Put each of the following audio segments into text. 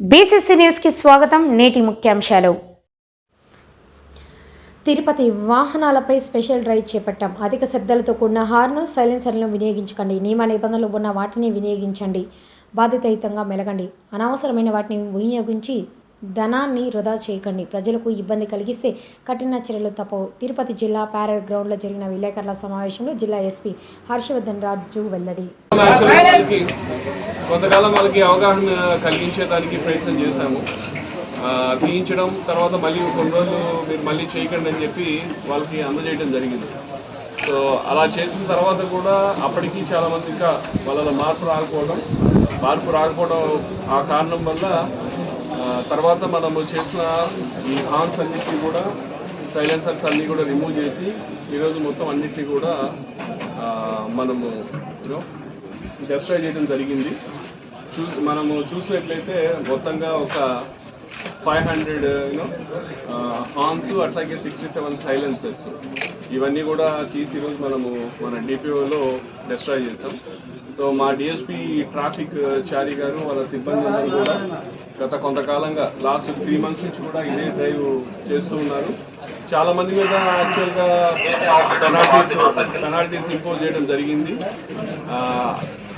BCC న్యూస్కి స్వాగతం నేటి ముఖ్యాంశాలు. తిరుపతి వాహనాలపై స్పెషల్ డ్రైవ్ చేపట్టాం అధిక శబ్దాలతో కూడిన హార్ను సైలెన్సర్లను వినియోగించకండి నియమ నిబంధనలు ఉన్న వాటిని వినియోగించండి బాధ్యతాయుతంగా మెలగండి అనవసరమైన వాటిని వినియోగించి ధనాన్ని వృధా చేయకండి ప్రజలకు ఇబ్బంది కలిగిస్తే కఠిన చర్యలు తప్పవు. తిరుపతి జిల్లా ప్యారెడ్ గ్రౌండ్లో జరిగిన విలేకరుల సమావేశంలో జిల్లా ఎస్పీ హర్షవర్ధన్ రాజు వెల్లడి. కొంతకాలం వాళ్ళకి అవగాహన కలిగించేదానికి ప్రయత్నం చేశాము. తీయించడం తర్వాత మళ్ళీ కొన్ని రోజులు మీరు మళ్ళీ చేయకండి అని చెప్పి వాళ్ళకి అందజేయడం జరిగింది. సో అలా చేసిన తర్వాత కూడా అప్పటికి చాలామంది ఇంకా వాళ్ళ మార్పు రాకపోవడం మార్పు రాకపోవడం ఆ కారణం వల్ల తర్వాత మనము చేసిన ఈ హాన్స్ అన్నిటినీ కూడా సైలెన్సర్స్ అన్నీ కూడా రిమూవ్ చేసి ఈరోజు మొత్తం అన్నిటినీ కూడా మనము యూనో డెస్ట్రాయ్ చేయడం జరిగింది. చూసి మనము చూసినట్లయితే మొత్తంగా ఒక five hundred you know horns అట్లాగే సిక్స్టీ సెవెన్ సైలెన్సర్స్. ఇవన్నీ కూడా తీసి ఈరోజు మనము మన డిపిఓలో డెస్ట్రాయ్ చేసాం సో మా డిఎస్పీ ట్రాఫిక్ చారి గారు వాళ్ళ సిబ్బంది అందరూ కూడా గత కొంతకాలంగా లాస్ట్ త్రీ మంత్స్ నుంచి కూడా ఇదే డ్రైవ్ చేస్తూ ఉన్నారు. చాలా మంది మీద యాక్చువల్గా పెనాల్టీస్ పెనాల్టీస్ ఇంపోజ్ చేయడం జరిగింది.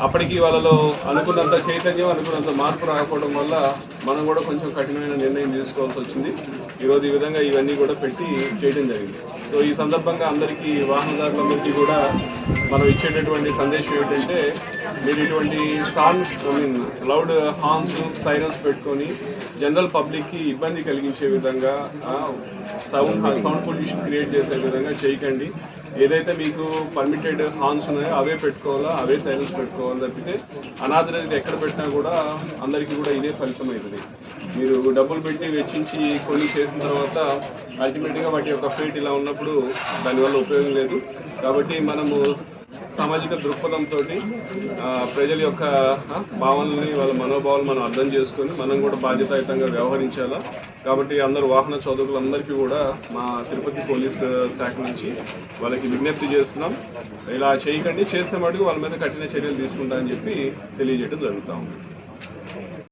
అప్పటికి వాళ్ళలో అనుకున్నంత చైతన్యం అనుకున్నంత మార్పు రాకపోవడం వల్ల మనం కూడా కొంచెం కఠినమైన నిర్ణయం తీసుకోవాల్సి వచ్చింది. ఈరోజు ఈ విధంగా ఇవన్నీ కూడా పెట్టి చేయడం జరిగింది. సో ఈ సందర్భంగా అందరికీ వాహనదారులందరికీ కూడా మనం ఇచ్చేటటువంటి సందేశం ఏంటంటే మీరు ఇటువంటి songs I mean loud horns sirens పెట్టుకొని జనరల్ పబ్లిక్కి ఇబ్బంది కలిగించే విధంగా సౌండ్ సౌండ్ పొల్యూషన్ క్రియేట్ చేసే విధంగా చేయకండి. ఏదైతే మీకు పర్మిటెడ్ హార్న్స్ ఉన్నాయో అవే పెట్టుకోవాలా అవే సైలెన్స్ పెట్టుకోవాలి తప్పితే అనాథరైతే ఎక్కడ పెట్టినా కూడా అందరికీ కూడా ఇదే ఫలితం అవుతుంది. మీరు డబ్బులు పెట్టి వెచ్చించి కొన్ని చేసిన తర్వాత అల్టిమేట్గా వాటి యొక్క ఫేట్ ఇలా ఉన్నప్పుడు దానివల్ల ఉపయోగం లేదు. కాబట్టి మనము సామాజిక దృక్పథంతో ప్రజల యొక్క భావనల్ని వాళ్ళ మనోభావాలు మనం అర్థం చేసుకొని మనం కూడా బాధ్యతాయుతంగా వ్యవహరించాలా? కాబట్టి అందరు వాహన చదువుకులందరికీ కూడా మా తిరుపతి పోలీస్ శాఖ నుంచి వాళ్ళకి విజ్ఞప్తి చేస్తున్నాం. ఇలా చేయకండి చేస్తే మటుకు వాళ్ళ మీద కఠిన చర్యలు తీసుకుంటా అని చెప్పి తెలియజేయడం జరుగుతూ ఉంది.